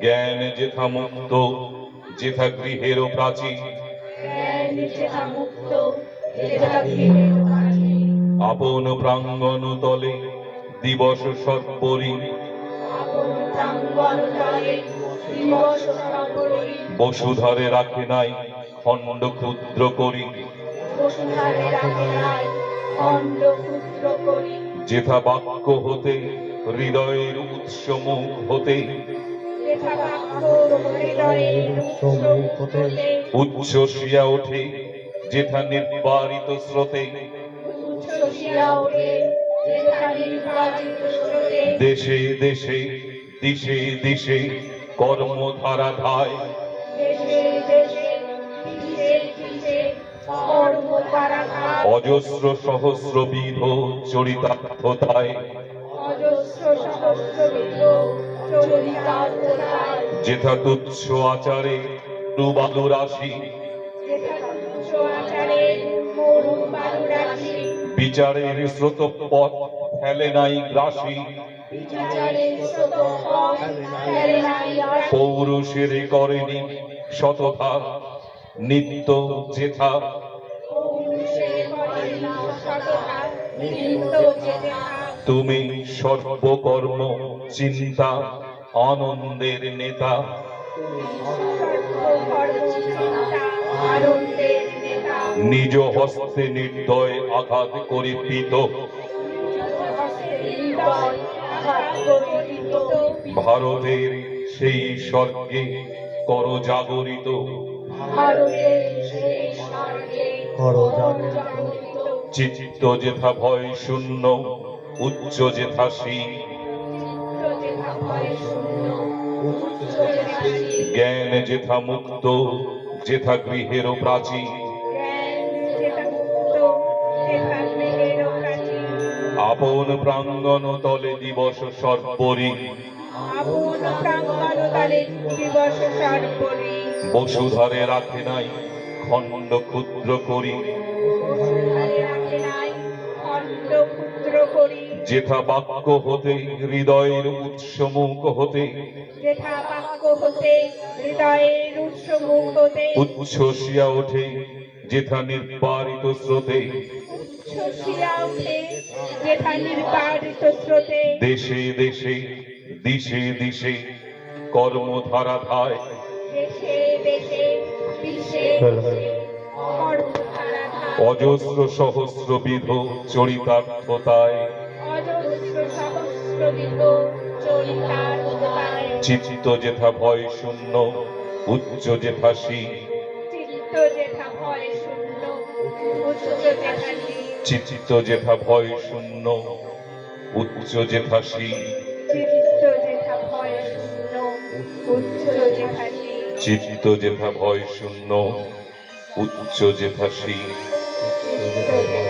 জ্ঞান যেথা মুক্ত যেথা প্রাচীর গৃহের কাছে আপন প্রাঙ্গণ তলে দিবস সর্বরি বসুধারে রাখে নাই খণ্ড ক্ষুদ্র করি। যেথা বাক্য হতে হৃদয়ের উৎস মুখ হতে উচ্ছ্বসিয়া ওঠে, যেথা নির্বারিত স্রোতে। দেশে দেশে, দিশে দিশে কর্মধারা ধায়। অজস্র সহস্র বিধ অজস্র চরিতার্থতায় যেথা তুচ্ছ আচারে ডুবালু রাশি, বিচারের স্রোত পথ ফেলে নাই গ্রাসী। পৌরুষের করেনি শতথা নিত্য যেথা। তুমি সর্বকর্ম চিন্তা আনন্দের নেতা। নিজ হস্তে নির্দয় আঘাত করি পিত। ভারতের সেই স্বর্গে কর। জাগরিত। চিত্ত যেথা ভয় শূন্য উচ্চ যেথা। জ্ঞান যেথা মুক্ত, যেথা গৃহের সর্বরি আপন প্রাঙ্গণ তলে দিবস সর্বরি। বসুধরে রাখে নাই খণ্ড ক্ষুদ্র করি করি। যেথা বাক্য হতে হৃদয়ের উৎস মুখ হতে যেথা বাক্য হতে, হৃদয়ের উৎস হতে, উচ্ছ্বসিয়া ওঠে যেথা নির্বারিত স্রোতে উচ্ছ্বসিয়া ওঠে, যেথা নির্বারিত স্রোতে দেশে দেশে দিশে দিশে কর্মধারা ধায় দেশে দেশে দিশে। অজস্র সহস্রবিধ চরিতার্থতায়। চিত্ত যেথা ভয় শূন্য উচ্চ যেথা শীল। চিত্ত যেথা ভয় শূন্য, উচ্চ যেথা শীল। চিত্ত যেথা ভয় শূন্য উচ্চ যেথা Thank you.